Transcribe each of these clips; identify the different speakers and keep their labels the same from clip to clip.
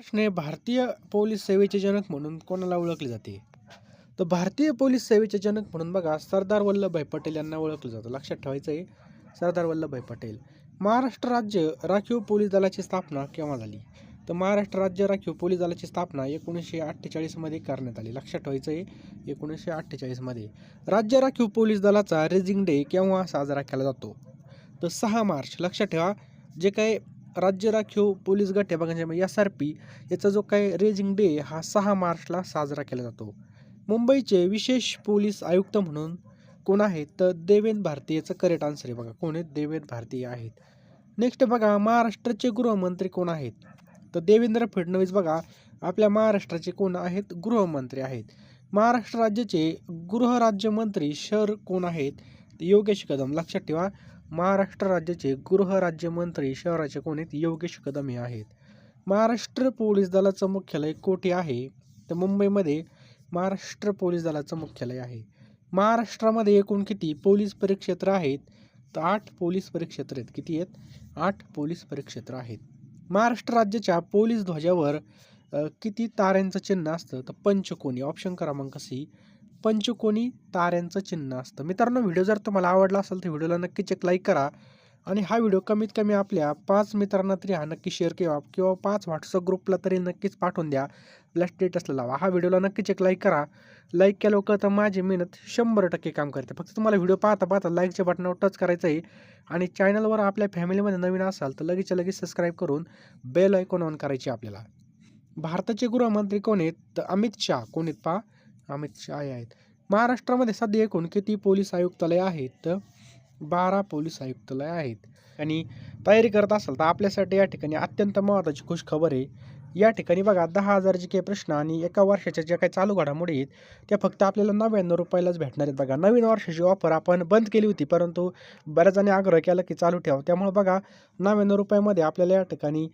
Speaker 1: प्रश्न आहे भारतीय पोलीस सेवेचे जनक म्हणून कोणाला ओळखले जाते? तर भारतीय पोलीस सेवेचे जनक म्हणून बघा सरदार वल्लभभाई पटेल यांना ओळखलं जातं. लक्षात ठेवायचं आहे सरदार वल्लभभाई पटेल. महाराष्ट्र राज्य राखीव पोलीस दलाची स्थापना केव्हा झाली? तर महाराष्ट्र राज्य राखीव पोलीस दलाची स्थापना एकोणीसशे अठ्ठेचाळीसमध्ये करण्यात आली. लक्षात ठेवायचं आहे एकोणीसशे अठ्ठेचाळीसमध्ये राज्य राखीव पोलीस दलाचा रेझिंग डे केव्हा साजरा केला जातो? तर सहा मार्च. लक्षात ठेवा जे काही राज्य राखीव पोलीस गट आहे एस आर पी याचा जो काही रेजिंग डे हा सहा मार्चला साजरा केला जातो. मुंबईचे विशेष पोलीस आयुक्त म्हणून कोण आहेत? तर देवेंद्र भारती याचं करेक्ट आन्सर आहे बघा. कोण आहेत? देवेंद्र भारती आहेत. नेक्स्ट बघा महाराष्ट्राचे गृहमंत्री कोण आहेत? तर देवेंद्र फडणवीस बघा आपल्या महाराष्ट्राचे कोण आहेत? गृहमंत्री आहेत. महाराष्ट्र राज्याचे गृहराज्यमंत्री शहर कोण आहेत? योगेश कदम. लक्षात ठेवा महाराष्ट्र राज्याचे गृहराज्यमंत्री शहराचे कोणीत योगेश कदम हे आहेत. महाराष्ट्र पोलीस दलाचं मुख्यालय कोठे आहे? तर मुंबईमध्ये महाराष्ट्र पोलीस दलाचं मुख्यालय आहे. महाराष्ट्रामध्ये एकूण किती पोलीस परिक्षेत्र आहेत? तर आठ पोलीस परिक्षेत्र आहेत. किती आहेत? आठ पोलीस परिक्षेत्र आहेत. महाराष्ट्र राज्याच्या पोलीस ध्वजावर किती ताऱ्यांचं चिन्ह असतं? तर पंचकोनी ऑप्शन क्रमांक सी. पंचकोनी ताऱ्यांचं चिन्ह असतं. मित्रांनो व्हिडिओ जर तुम्हाला आवडला असेल तर व्हिडिओला नक्कीच एक लाईक करा आणि हा व्हिडिओ कमीत कमी आपल्या पाच मित्रांना तरी हा नक्की शेअर किंवा किंवा पाच व्हॉट्सअप ग्रुपला तरी नक्कीच पाठवून द्या. आपल्या स्टेटसला लावा. हा व्हिडिओला नक्कीच एक लाईक करा. लाईक केलं का तर माझी मेहनत शंभर टक्के काम करते. फक्त तुम्हाला व्हिडिओ पाहता पाहता लाईकच्या बटनावर टच करायचं आहे आणि चॅनलवर आपल्या फॅमिलीमध्ये नवीन असाल तर लगेच लगेच सबस्क्राईब करून बेल आयकॉन ऑन करायची आपल्याला. भारताचे गृहमंत्री कोण आहेत? तर अमित शाह. कोण आहेत पहा? अमित शहा आहेत. महाराष्ट्रामध्ये सध्या एकूण किती पोलीस आयुक्तालय आहेत? तर बारा पोलीस आयुक्तालय आहेत. आणि तयारी करत असाल तर आपल्यासाठी या ठिकाणी अत्यंत महत्त्वाची खुश खबर आहे. या ठिकाणी बघा दहा हजार जे काही प्रश्न आणि एका वर्षाच्या ज्या काही चालू घडामोडी आहेत त्या फक्त आपल्याला नव्याण्णव रुपयालाच भेटणार आहेत बघा. नवीन वर्षाची ऑफर आपण बंद केली होती परंतु बऱ्याच जणी आग्रह केला की चालू ठेवा. त्यामुळे बघा नव्याण्णव रुपयामध्ये आपल्याला या ठिकाणी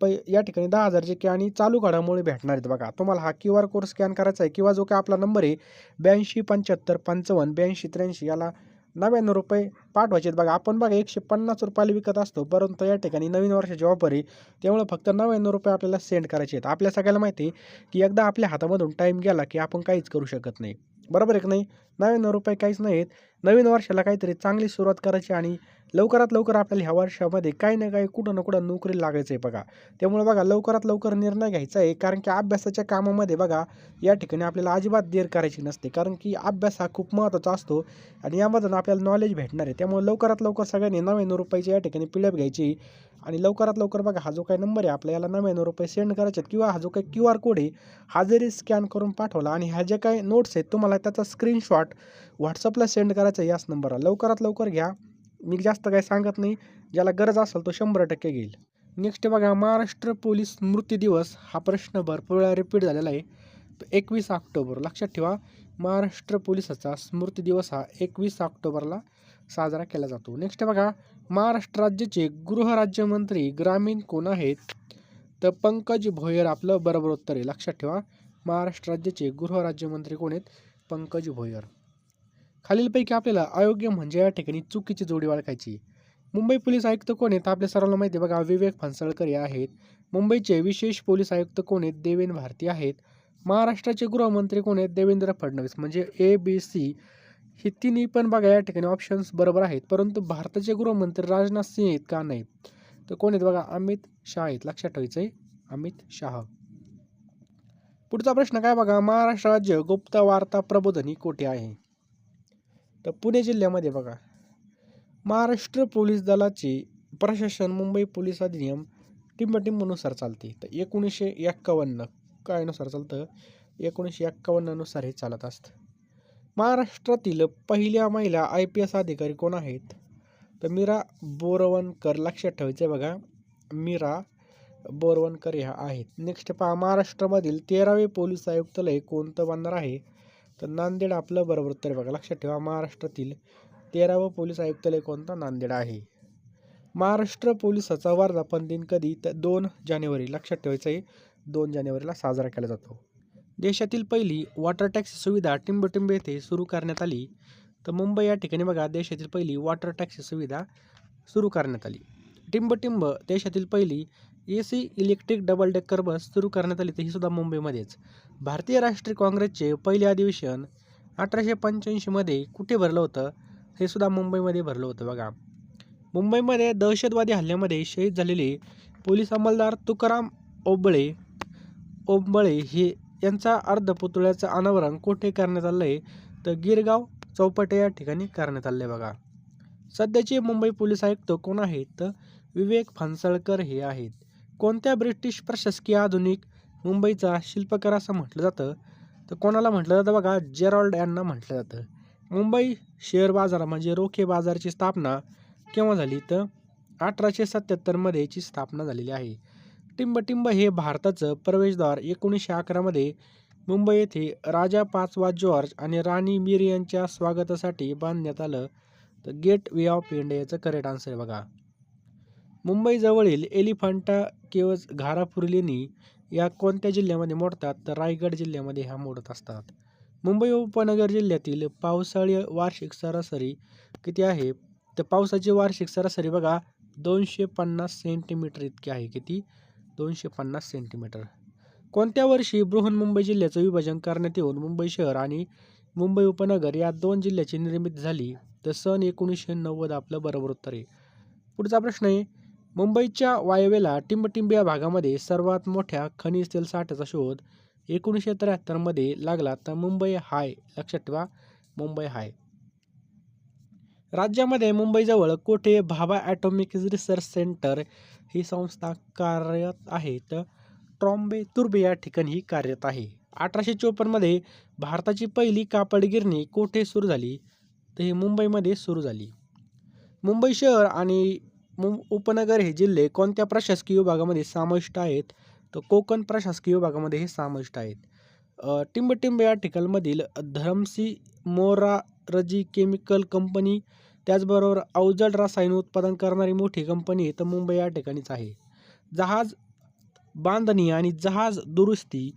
Speaker 1: पै या ठिकाणी दहा हजारचे की आणि चालू घडामोडी भेटणार आहेत बघा. तुम्हाला हा क्यू आर कोड स्कॅन करायचा आहे किंवा जो काय आपला नंबर आहे ब्याऐंशी पंच्याहत्तर पंचावन्न ब्याऐंशी त्र्याऐंशी याला नव्याण्णव रुपये पाठवायचे आहेत बघा. आपण बघा एकशे पन्नास रुपयाला विकत असतो परंतु या ठिकाणी नवीन वर्षाची ऑफर आहे. त्यामुळे फक्त नव्याण्णव रुपये आपल्याला सेंड करायचे आहेत. आपल्या सगळ्याला माहिती आहे की एकदा आपल्या हातामधून टाईम गेला की आपण काहीच करू शकत नाही. बरोबर आहे की नाही? नव्याण्णव रुपये काहीच नाहीत. नवीन वर्षाला काहीतरी चांगली सुरुवात करायची आणि लवकरात लवकर आपल्याला ह्या वर्षामध्ये काही ना काही कुठं ना कुठं नोकरी लागायचं आहे बघा. त्यामुळे बघा लवकरात लवकर निर्णय घ्यायचा आहे. कारण की अभ्यासाच्या कामामध्ये बघा या ठिकाणी आपल्याला अजिबात देर करायची नसते. कारण की अभ्यास हा खूप महत्त्वाचा असतो आणि यामधून आपल्याला नॉलेज भेटणार आहे. त्यामुळे लवकरात लवकर सगळ्यांनी नव्याण्णव रुपयाची या ठिकाणी पिळप घ्यायची. आणि लवकरात लवकर बघा हा जो काही नंबर आहे आपल्या याला नव्याण्णव रुपये सेंड करायचे आहेत किंवा हा जो काही क्यू आर कोड आहे हा जरी स्कॅन करून पाठवला आणि ह्या जे काही नोट्स आहेत तुम्हाला त्याचा स्क्रीनशॉट व्हॉट्सअपला सेंड करायचा आहे याच नंबरला लवकरात लवकर घ्या. मी जास्त काही सांगत नाही. ज्याला गरज असेल तो शंभर टक्के घेईल. नेक्स्ट बघा महाराष्ट्र पोलीस स्मृती दिवस हा प्रश्न भरपूर वेळा रिपीट झालेला आहे. एकवीस ऑक्टोबर लक्षात ठेवा. महाराष्ट्र पोलिसाचा स्मृती दिवस हा एकवीस ऑक्टोबरला साजरा केला जातो. नेक्स्ट बघा महाराष्ट्र राज्याचे गृहराज्यमंत्री ग्रामीण कोण आहेत? तर पंकज भोयर आपलं बरोबर उत्तर आहे. लक्षात ठेवा. महाराष्ट्र राज्याचे गृहराज्यमंत्री कोण आहेत? पंकज भोयर. खालीलपैकी आपल्याला अयोग्य म्हणजे या ठिकाणी चुकीची जोडी ओळखायची. मुंबई पोलीस आयुक्त कोण आहेत? आपल्या सर्वांना माहिती आहे बघा विवेक फणसळकर हे आहेत. मुंबईचे विशेष पोलीस आयुक्त कोण आहेत? देवेंद्र भारती आहेत. महाराष्ट्राचे गृहमंत्री कोण आहेत? देवेंद्र फडणवीस. म्हणजे ए बी सी हे तिन्ही पण बघा या ठिकाणी ऑप्शन्स बरोबर आहेत. परंतु भारताचे गृहमंत्री राजनाथ सिंह आहेत का? नाहीत. तर कोण आहेत बघा? अमित शाह आहेत. लक्षात ठेवायचं आहे. अमित शाह. पुढचा प्रश्न काय बघा? महाराष्ट्र राज्य गुप्त वार्ता प्रबोधनी कोठे आहे? तर पुणे जिल्ह्यामध्ये बघा. महाराष्ट्र पोलीस दलाचे प्रशासन मुंबई पोलीस अधिनियम टिंबटिंबनुसार चालते. तर एकोणीसशे एक्कावन्न कायनुसार चालतं. एकोणीसशे एक्कावन्ननुसार हे चालत असतं. महाराष्ट्रातील पहिल्या महिला आय पी एस अधिकारी कोण आहेत? तर मीरा बोरवणकर लक्षात ठेवायचं बघा. मीरा बोरवणकर ह्या आहेत. नेक्स्ट पहा महाराष्ट्रामधील तेरावे पोलीस आयुक्तालय कोणतं बनणार आहे? तर नांदेड आपलं बरोबर उत्तर बघा लक्षात ठेवा. महाराष्ट्रातील तेरावं पोलीस आयुक्तालय कोणतं? नांदेड आहे. महाराष्ट्र पोलिसाचा वर्धापन दिन कधी? तर दोन जानेवारी. लक्षात ठेवायचं आहे दोन जानेवारीला साजरा केला जातो. देशातील पहिली वॉटर टॅक्सी सुविधा टिंबटिंब येथे सुरू करण्यात आली. तर मुंबई या ठिकाणी बघा देशातील पहिली वॉटर टॅक्सी सुविधा सुरू करण्यात आली. टिंबटिंब देशातील पहिली A C electric double decker bus सुरू करण्यात आली. तर ही सुद्धा मुंबईमध्येच. भारतीय राष्ट्रीय काँग्रेसचे पहिले अधिवेशन अठराशे पंच्याऐंशीमध्ये कुठे भरलं होतं? हे सुद्धा मुंबईमध्ये भरलं होतं बघा. मुंबईमध्ये दहशतवादी हल्ल्यामध्ये शहीद झालेले पोलीस अंमलदार तुकाराम ओबळे ओंबळे हे यांचा अर्धपुतळ्याचं अनावरण कोठे करण्यात आलं आहे तर गिरगाव चौपाटी या ठिकाणी करण्यात आलं आहे बघा. सध्याचे मुंबई पोलीस आयुक्त कोण आहेत? तर विवेक फणसळकर हे आहेत. कोणत्या ब्रिटिश प्रशासकीय आधुनिक मुंबईचा शिल्पकार असं म्हटलं जातं? तर कोणाला म्हटलं जातं बघा? जेरॉल्ड यांना म्हटलं जातं. मुंबई शेअर बाजार म्हणजे रोखे बाजारची स्थापना केव्हा झाली? तर अठराशे सत्त्याहत्तरमध्ये याची स्थापना झालेली आहे. टिंबटिंब हे भारताचं प्रवेशद्वार एकोणीसशे अकरामध्ये मुंबई येथे राजा पाचवा जॉर्ज आणि राणी मीर यांच्या स्वागतासाठी बांधण्यात आलं. तर गेट वे ऑफ इंडियाचं करेक्ट आन्सर आहे बघा. मुंबईजवळील एलिफंटा केवज घारापुरी लेणी या कोणत्या जिल्ह्यामध्ये मोडतात? तर रायगड जिल्ह्यामध्ये ह्या मोडत असतात. मुंबई उपनगर जिल्ह्यातील पावसाळी वार्षिक सरासरी किती आहे? तर पावसाची वार्षिक सरासरी बघा दोनशे पन्नास सेंटीमीटर इतकी आहे. किती? दोनशे पन्नास सेंटीमीटर. कोणत्या वर्षी बृहन्मुंबई जिल्ह्याचं विभाजन करण्यात येऊन मुंबई शहर आणि मुंबई उपनगर या दोन जिल्ह्याची निर्मिती झाली? तर सन एकोणीसशे नव्वद आपलं बरोबर उत्तर आहे. पुढचा प्रश्न आहे मुंबईच्या वायव्येला टिंबटिंब या भागामध्ये सर्वात मोठ्या खनिज तेल साठ्याचा शोध एकोणीसशे त्र्याहत्तरमध्ये लागला तर मुंबई हाय लक्षात ठेवा मुंबई हाय. राज्यामध्ये मुंबईजवळ कोठे भाभा ॲटॉमिक रिसर्च सेंटर ही संस्था कार्यरत आहे तर ट्रॉम्बे तुर्बे या ठिकाणी ही कार्यरत आहे. अठराशे चोपन्नमध्ये भारताची पहिली कापड गिरणी कोठे सुरू झाली? तर ही मुंबईमध्ये सुरू झाली. मुंबई शहर आणि मुं उपनगर हे जिल्हे कोणत्या प्रशासकीय विभागामध्ये समाविष्ट आहेत? तर कोकण प्रशासकीय विभागामध्ये हे समाविष्ट आहेत. टिंबटिंब या ठिकाणमधील धरमसी मोरारजी केमिकल कंपनी त्याचबरोबर अवजड रसायन उत्पादन करणारी मोठी कंपनी तर मुंबई या ठिकाणीच आहे. जहाज बांधणी आणि जहाज दुरुस्ती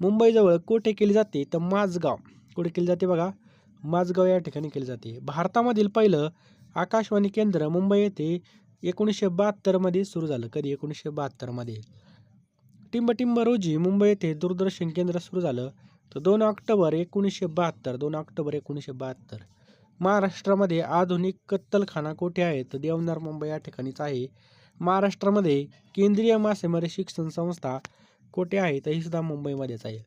Speaker 1: मुंबईजवळ कुठे केली जाते? तर माझगाव. कुठे केली जाते बघा? माझगाव या ठिकाणी केली जाते. भारतामधील पहिलं आकाशवाणी केंद्र मुंबई येथे एकोणीसशे बहात्तरमध्ये सुरू झालं. कधी? एकोणीसशे बहात्तरमध्ये टिंबटिंब रोजी मुंबई येथे दूरदर्शन केंद्र सुरू झालं. तर दोन ऑक्टोबर एकोणीसशे बहात्तर दोन ऑक्टोबर एकोणीसशे बहात्तर. महाराष्ट्रामध्ये आधुनिक कत्तलखाना कोठे आहे तर देवनार मुंबई या ठिकाणीच आहे. महाराष्ट्रामध्ये केंद्रीय मासेमारी शिक्षण संस्था कोठे आहे तर ही सुद्धा मुंबईमध्येच आहे.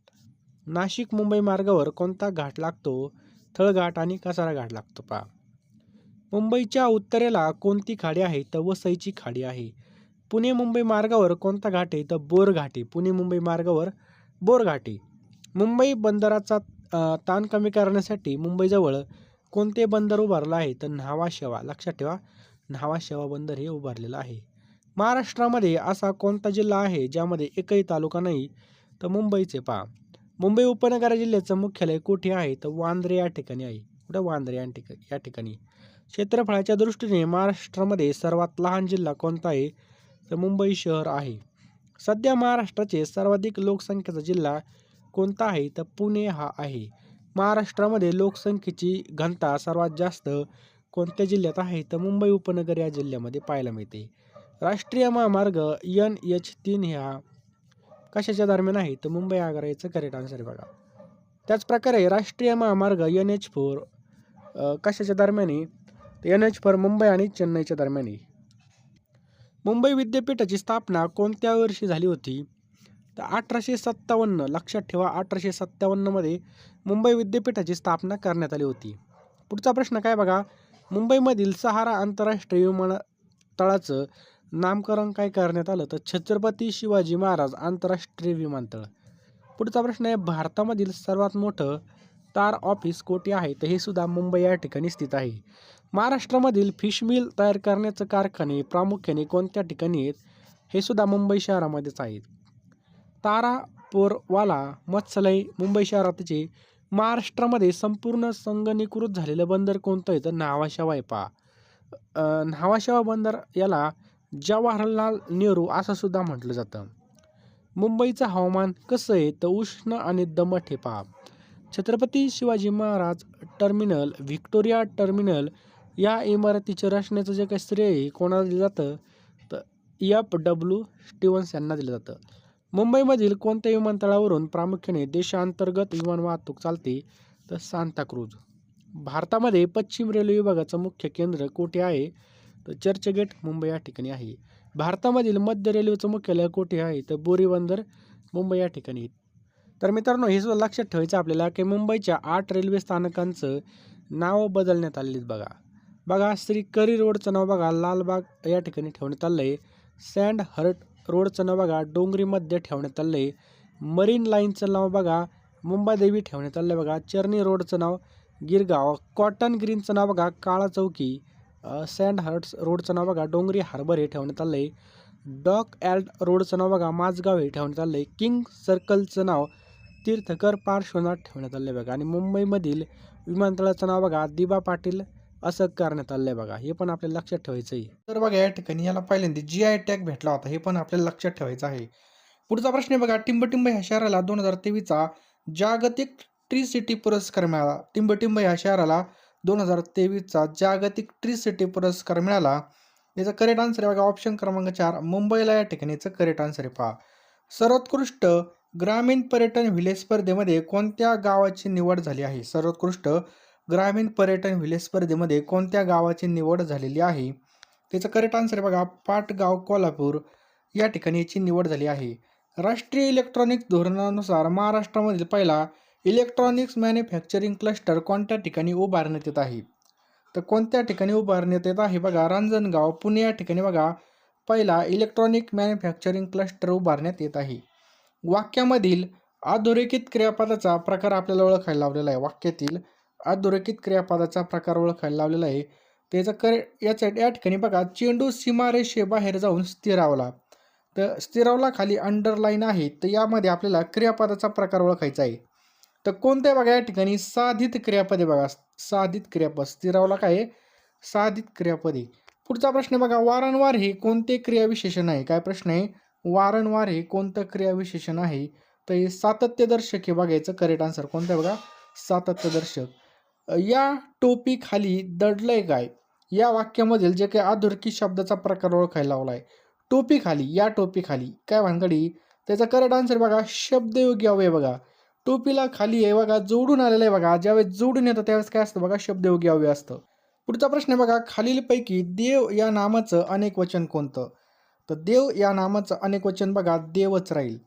Speaker 1: नाशिक मुंबई मार्गावर कोणता घाट लागतो? थळघाट आणि कसारा घाट लागतो पहा. मुंबईच्या उत्तरेला कोणती खाडी आहे तर वसईची खाडी आहे? पुणे मुंबई मार्गावर कोणता घाट आहे? तर बोरघाटी पुणे मुंबई मार्गावर बोरघाटी मुंबई बंदराचा ताण कमी करण्यासाठी मुंबईजवळ कोणते बंदर उभारलं आहे? तर न्हावा शेवा. लक्षात ठेवा न्हावा शेवा बंदर हे उभारलेलं आहे. महाराष्ट्रामध्ये असा कोणता जिल्हा आहे ज्यामध्ये एकही तालुका नाही? तर मुंबईचे पहा. मुंबई उपनगर जिल्ह्याचं मुख्यालय कुठे आहे? तर वांद्रे या ठिकाणी आहे. कुठं? वांद्रे या ठिकाणी या ठिकाणी. क्षेत्रफळाच्या दृष्टीने महाराष्ट्रामध्ये सर्वात लहान जिल्हा कोणता आहे? तर मुंबई शहर आहे. सध्या महाराष्ट्राचे सर्वाधिक लोकसंख्येचा जिल्हा कोणता आहे? तर पुणे हा आहे. महाराष्ट्रामध्ये लोकसंख्येची घनता सर्वात जास्त कोणत्या जिल्ह्यात आहे? तर मुंबई उपनगर या जिल्ह्यामध्ये पाहायला मिळते. राष्ट्रीय महामार्ग एन एच तीन ह्या कशाच्या दरम्यान आहे? तर मुंबई आग्रा याचं करेक्ट आन्सर बघा. त्याचप्रकारे राष्ट्रीय महामार्ग एन एच फोर कशाच्या दरम्यान आहे? एन एच फोर मुंबई आणि चेन्नईच्या दरम्यान आहे. मुंबई विद्यापीठाची स्थापना कोणत्या वर्षी झाली होती? तर अठराशे सत्तावन्न लक्षात ठेवा अठराशे सत्तावन्नमध्ये मुंबई विद्यापीठाची स्थापना करण्यात आली होती. पुढचा प्रश्न काय बघा? मुंबईमधील सहारा आंतरराष्ट्रीय विमानतळाचं नामकरण काय करण्यात आलं? तर छत्रपती शिवाजी महाराज आंतरराष्ट्रीय विमानतळ. पुढचा प्रश्न आहे भारतामधील सर्वात मोठं तार ऑफिस कोठे आहे? तर हे सुद्धा मुंबई या ठिकाणी स्थित आहे. महाराष्ट्रामधील फिश मिल तयार करण्याचं कारखाने प्रामुख्याने कोणत्या ठिकाणी आहेत? हे सुद्धा मुंबई शहरामध्येच आहेत. तारापोरवाला मत्स्यालय मुंबई शहरातचे महाराष्ट्रामध्ये संपूर्ण संगणीकृत झालेलं बंदर कोणतं आहे? तर न्हावाशेवा आहे पहा. न्हावाशेवा बंदर याला जवाहरलाल नेहरू असं सुद्धा म्हटलं जातं. मुंबईचं हवामान कसं आहे? तर उष्ण आणि दमट हे पहा. Chhatrapati Shivaji Maharaj terminal Victoria terminal या इमारतीच्या रचनेचं जे काही श्रेय कोणाला दिलं जातं? तर एफ डब्ल्यू स्टीवन्स यांना दिलं जातं. मुंबईमधील कोणत्या विमानतळावरून प्रामुख्याने देशांतर्गत विमान वाहतूक चालते तर सांताक्रूज भारतामध्ये पश्चिम रेल्वे विभागाचं मुख्य केंद्र कोठे आहे? तर चर्चगेट मुंबई या ठिकाणी आहे. भारतामधील मध्य रेल्वेचं मुख्यालय कोठे आहे? तर बोरीबंदर मुंबई या ठिकाणी तर मित्रांनो हे सुद्धा लक्षात ठेवायचं आपल्याला की मुंबईच्या आठ रेल्वे स्थानकांचं नाव बदलण्यात आलेलीत बघा. बघा श्री करी रोडचं नाव बघा लालबाग या ठिकाणी ठेवण्यात आलं आहे सँड हर्ट रोडचं नाव बघा डोंगरीमध्ये ठेवण्यात आलं आहे मरीन लाईनचं नाव बघा मुंबादेवी ठेवण्यात आलं आहे बघा. चर्नी रोडचं नाव गिरगाव. कॉटन ग्रीनचं नाव बघा काळा चौकी. सँड हर्ट्स रोडचं नाव बघा डोंगरी हार्बर हे ठेवण्यात आलं आहे डॉक ॲल्ट रोडचं नाव बघा माझगाव हे ठेवण्यात आलं आहे किंग सर्कलचं नाव तीर्थकर पार्श्वनाथ ठेवण्यात आलं आहे बघा. आणि मुंबईमधील विमानतळाचं नाव बघा दिबा पाटील. असं करण्यात आलं आहे बघा. हे पण आपल्याला लक्षात ठेवायचं आहे तर बघा या ठिकाणी याला पहिल्यांदा जी आय टॅग भेटला होता. हे पण आपल्याला लक्षात ठेवायचं आहे. पुढचा प्रश्न आहे बघा टिंबटिंब ह्या शहराला दोन हजार तेवीसचा जागतिक ट्री सिटी पुरस्कार मिळाला. टिंबटिंब ह्या शहराला दोन हजार तेवीसचा जागतिक ट्री सिटी पुरस्कार मिळाला. याचा करेक्ट आन्सर आहे बघा ऑप्शन क्रमांक चार. मुंबईला या ठिकाणी याचं करेक्ट आन्सर आहे पहा. सर्वोत्कृष्ट ग्रामीण पर्यटन व्हिलेज स्पर्धेमध्ये कोणत्या गावाची निवड झाली आहे? सर्वोत्कृष्ट ग्रामीण पर्यटन व्हिलेज स्पर्धेमध्ये कोणत्या गावाची निवड झालेली आहे? त्याचं करेक्ट आन्सर बघा पाटगाव कोल्हापूर या ठिकाणी याची निवड झाली आहे. राष्ट्रीय इलेक्ट्रॉनिक धोरणानुसार महाराष्ट्रामधील पहिला इलेक्ट्रॉनिक्स मॅन्युफॅक्चरिंग क्लस्टर कोणत्या ठिकाणी उभारण्यात येत आहे? तर कोणत्या ठिकाणी उभारण्यात येत आहे बघा रांजणगाव पुणे या ठिकाणी बघा पहिला इलेक्ट्रॉनिक मॅन्युफॅक्चरिंग क्लस्टर उभारण्यात येत आहे. वाक्यामधील अधोरेखित क्रियापदाचा प्रकार आपल्याला ओळखायला लावलेला आहे. वाक्यातील अधोरेखित क्रियापदाचा प्रकार ओळखायला लावलेला आहे. त्याचा कर याच्या या ठिकाणी बघा चेंडू सीमारेषेबाहेर जाऊन स्थिरावला. तर स्थिरावला खाली अंडरलाईन आहे तर यामध्ये आपल्याला क्रियापदाचा प्रकार ओळखायचा आहे. तर कोणत्या बघा या ठिकाणी साधित क्रियापदे बघा साधित क्रियापद स्थिरावला काय आहे? साधित क्रियापदे. पुढचा प्रश्न बघा वारंवार हे कोणते क्रियाविशेषण आहे? काय प्रश्न आहे? वारंवार हे कोणतं क्रियाविशेषण आहे? तर हे सातत्यदर्शक हे बघायचं करेक्ट आन्सर कोणतं बघा? सातत्यदर्शक. या टोपीखाली दडलंय काय? या वाक्यामधील जे काही आधुरकी शब्दाचा प्रकार ओळखायला लावला आहे टोपीखाली या टोपीखाली काय भानगडी? त्याचा करेक्ट आन्सर बघा शब्दयोगी अवय बघा. टोपीला खाली आहे बघा जोडून आलेलं आहे बघा. ज्यावेळेस जोडून येतं त्यावेळेस काय असतं बघा शब्दयोगी अवय असतं. पुढचा प्रश्न बघा खालीलपैकी देव या नामाचं अनेक वचन कोणतं? तर देव या नामाचं अनेक वचन बघा देवच राहील.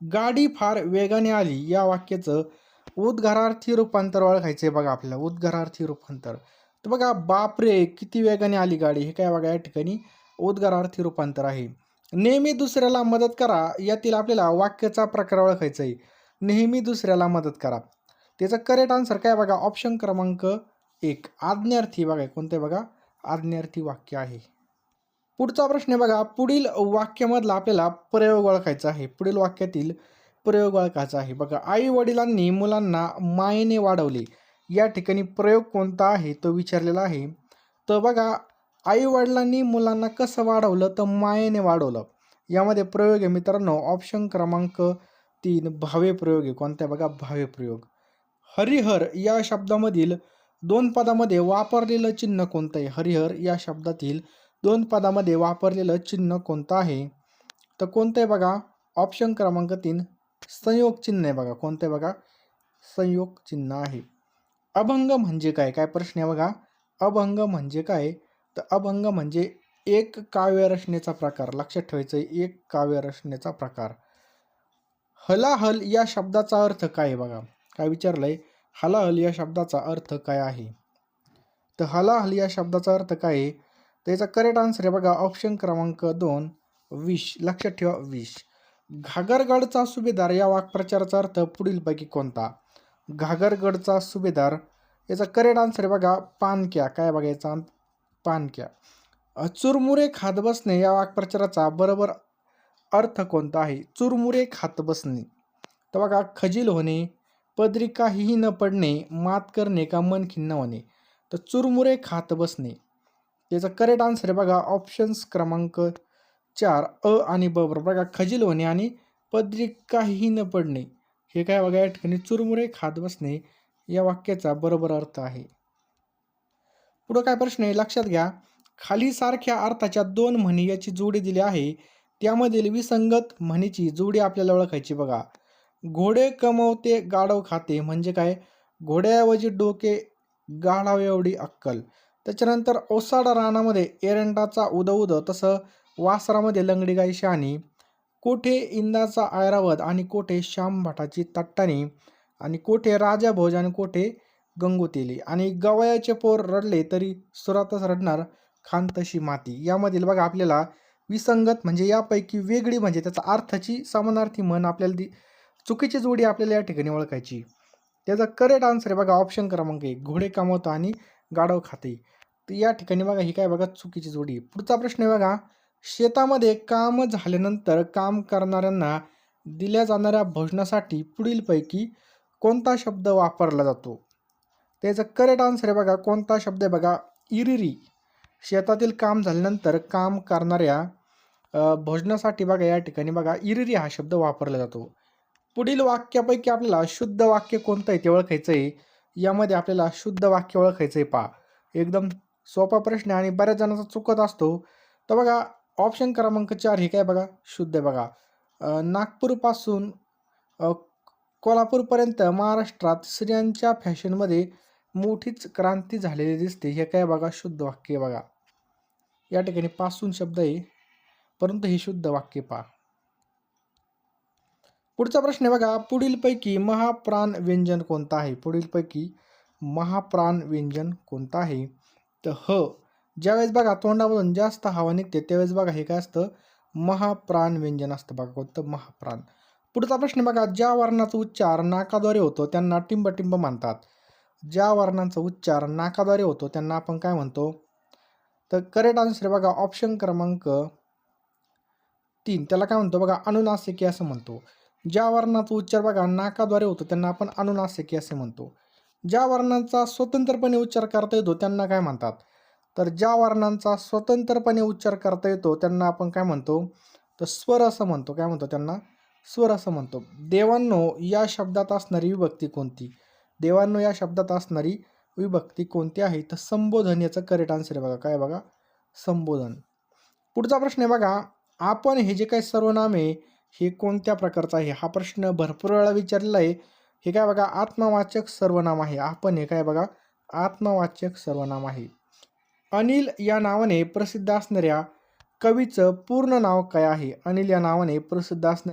Speaker 1: गाडी फार वेगाने आली या वाक्याचं उद्गारार्थी रूपांतर ओळखायचं आहे बघा आपल्याला उद्गारार्थी रूपांतर. तर बघा बापरे किती वेगाने आली गाडी. हे काय बघा या ठिकाणी उद्गारार्थी रूपांतर आहे. नेहमी दुसऱ्याला मदत करा यातील आपल्याला वाक्याचा प्रकार ओळखायचा आहे नेहमी दुसऱ्याला मदत करा. त्याचं करेक्ट आन्सर काय बघा ऑप्शन क्रमांक एक. आज्ञार्थी बघा कोणते बघा? आज्ञार्थी वाक्य आहे. पुढचा प्रश्न आहे बघा पुढील वाक्यामधला आपल्याला प्रयोग ओळखायचा आहे. पुढील वाक्यातील प्रयोग ओळखायचा आहे. बघा आई वडिलांनी मुलांना मायेने वाढवले. या ठिकाणी प्रयोग कोणता आहे तो विचारलेला आहे. तर बघा आई वडिलांनी मुलांना कसं वाढवलं तर मायेने वाढवलं? यामध्ये प्रयोग आहे मित्रांनो. ऑप्शन क्रमांक तीन भावे प्रयोग आहे. कोणत्या बघा भावे प्रयोग. हरिहर या शब्दामधील दोन पदामध्ये वापरलेलं चिन्ह कोणतं आहे? हरिहर या शब्दातील दोन पदामध्ये वापरलेलं चिन्ह कोणतं आहे? तर कोणतं आहे बघा? ऑप्शन क्रमांक तीन संयोग चिन्ह आहे बघा. कोणतं आहे बघा? संयोग चिन्ह आहे. अभंग म्हणजे काय? काय प्रश्न आहे बघा? अभंग म्हणजे काय? तर अभंग म्हणजे एक काव्य रचनेचा प्रकार. लक्षात ठेवायचं आहे एक काव्य रचनेचा प्रकार. हलाहल या शब्दाचा अर्थ काय आहे बघा? काय विचारलंय? हलाहल या शब्दाचा अर्थ काय आहे? तर हलाहल या शब्दाचा अर्थ काय आहे? तर याचा करेक्ट आन्सर आहे बघा. ऑप्शन क्रमांक दोन विष लक्षात ठेवा विष घागरगडचा सुभेदार या वाक्प्रचाराचा अर्थ पुढीलपैकी कोणता? घागरगडचा सुभेदार याचा करेक्ट आन्सर आहे बघा पानक्या. काय बघायचा पानक्या. चुरमुरे खात बसणे या वाक्प्रचाराचा बरोबर अर्थ कोणता आहे? चुरमुरे खात बसणे. तर बघा खजील होणे पदरी काहीही न पडणे मात करणे का मन खिन्न होणे. तर चुरमुरे खात बसणे. याचा करेक्ट आन्सर आहे बघा ऑप्शन्स क्रमांक चार अ आणि ब बरोबर का खजील होणे आणि पदरी काहीही न पडणे. हे काय बघा या ठिकाणी चुरमुरे खात बसणे या वाक्याचा बरोबर अर्थ आहे. पुढं काय प्रश्न आहे? लक्षात घ्या. खाली सारख्या अर्थाच्या दोन म्हणी याची जोडी दिली आहे. त्यामधील विसंगत म्हणीची जोडी आपल्याला ओळखायची बघा. घोडे कमवते गाढव खाते म्हणजे काय? घोड्याऐवजी डोके गाढाव एवढी अक्कल. त्याच्यानंतर ओसाड रानामध्ये एरंडाचा उद उद तसं वासरामध्ये लंगडी गाई शहाणी कोठे इंदाचा ऐरावत आणि कोठे श्याम भटाची तट्टाणी आणि कोठे राजा भोज आणि कोठे गंगोतेली. आणि गवयाचे पोर रडले तरी सुरातच रडणार खान तशी माती. यामधील बघा आपल्याला विसंगत म्हणजे यापैकी वेगळी म्हणजे त्याचा अर्थाची समानार्थी म्हण आपल्याला दि चुकीची जोडी आपल्याला या ठिकाणी ओळखायची. त्याचा करेक्ट आन्सर आहे बघा ऑप्शन क्रमांक एक घोडे कामवतो आणि गाढव खाते. तर या ठिकाणी बघा ही काय बघा चुकीची जोडी. पुढचा प्रश्न आहे बघा शेतामध्ये काम झाल्यानंतर काम करणाऱ्यांना दिल्या जाणाऱ्या भोजनासाठी पुढीलपैकी कोणता शब्द वापरला जातो? त्याचं करेक्ट आन्सर आहे बघा. कोणता शब्द आहे बघा? इरिरी. शेतातील काम झाल्यानंतर काम करणाऱ्या भोजनासाठी बघा या ठिकाणी बघा इरिरी हा शब्द वापरला जातो. पुढील वाक्यापैकी आपल्याला शुद्ध वाक्य कोणतं आहे ते ओळखायचं आहे यामध्ये आपल्याला शुद्ध वाक्य ओळखायचं आहे पा एकदम सोपा प्रश्न आहे आणि बऱ्याच जणांचा चुकत असतो. तर बघा ऑप्शन क्रमांक चार हे काय बघा? शुद्ध आहे बघा. नागपूरपासून कोल्हापूरपर्यंत महाराष्ट्रात स्त्रियांच्या फॅशनमध्ये मोठीच क्रांती झालेली दिसते. हे काय बघा? शुद्ध वाक्य बघा. या ठिकाणी पासून शब्द आहे परंतु हे शुद्ध वाक्य पहा. पुढचा प्रश्न आहे बघा. पुढीलपैकी महाप्राण व्यंजन कोणतं आहे? पुढीलपैकी महाप्राण व्यंजन कोणतं आहे? तर ह ज्यावेळेस बघा तोंडामधून जास्त हवा निघते त्यावेळेस बघा हे काय असतं? महाप्राण व्यंजन असतं बघा कोणतं? महाप्राण. पुढचा प्रश्न बघा ज्या वर्णाचा उच्चार नाकाद्वारे होतो त्यांना टिंबटिंब म्हणतात. ज्या वर्णांचा उच्चार नाकाद्वारे होतो त्यांना आपण काय म्हणतो? तर करेक्ट आन्सर बघा ऑप्शन क्रमांक तीन. त्याला काय म्हणतो बघा अनुनासिकी असं म्हणतो. ज्या वर्णाचा उच्चार बघा नाकाद्वारे होतो त्यांना आपण अनुनासिकी असे म्हणतो. ज्या वर्णांचा स्वतंत्रपणे उच्चार करता येतो त्यांना काय म्हणतात? तर ज्या वर्णांचा स्वतंत्रपणे उच्चार करता येतो त्यांना आपण काय म्हणतो? तर स्वर असं म्हणतो. काय म्हणतो त्यांना? स्वर असं म्हणतो. देवांनो या शब्दात असणारी विभक्ती कोणती? देवांनो या शब्दात असणारी विभक्ती कोणती आहे? तर संबोधन याचं करेक्ट आन्सर आहे बघा. काय बघा? संबोधन. पुढचा प्रश्न आहे बघा आपण हे जे काही सर्वनाम आहे हे कोणत्या प्रकारचं आहे? हा प्रश्न भरपूर वेळा विचारलेला आहे. हे काय बघा आत्मवाचक सर्वनाम आहे. आपण हे काय बघा? आत्मवाचक सर्वनाम आहे. अनिल या नावाने प्रसिद्ध असणाऱ्या कवीचं पूर्ण नाव काय आहे? अनिल या नावाने प्रसिद्ध असणाऱ्या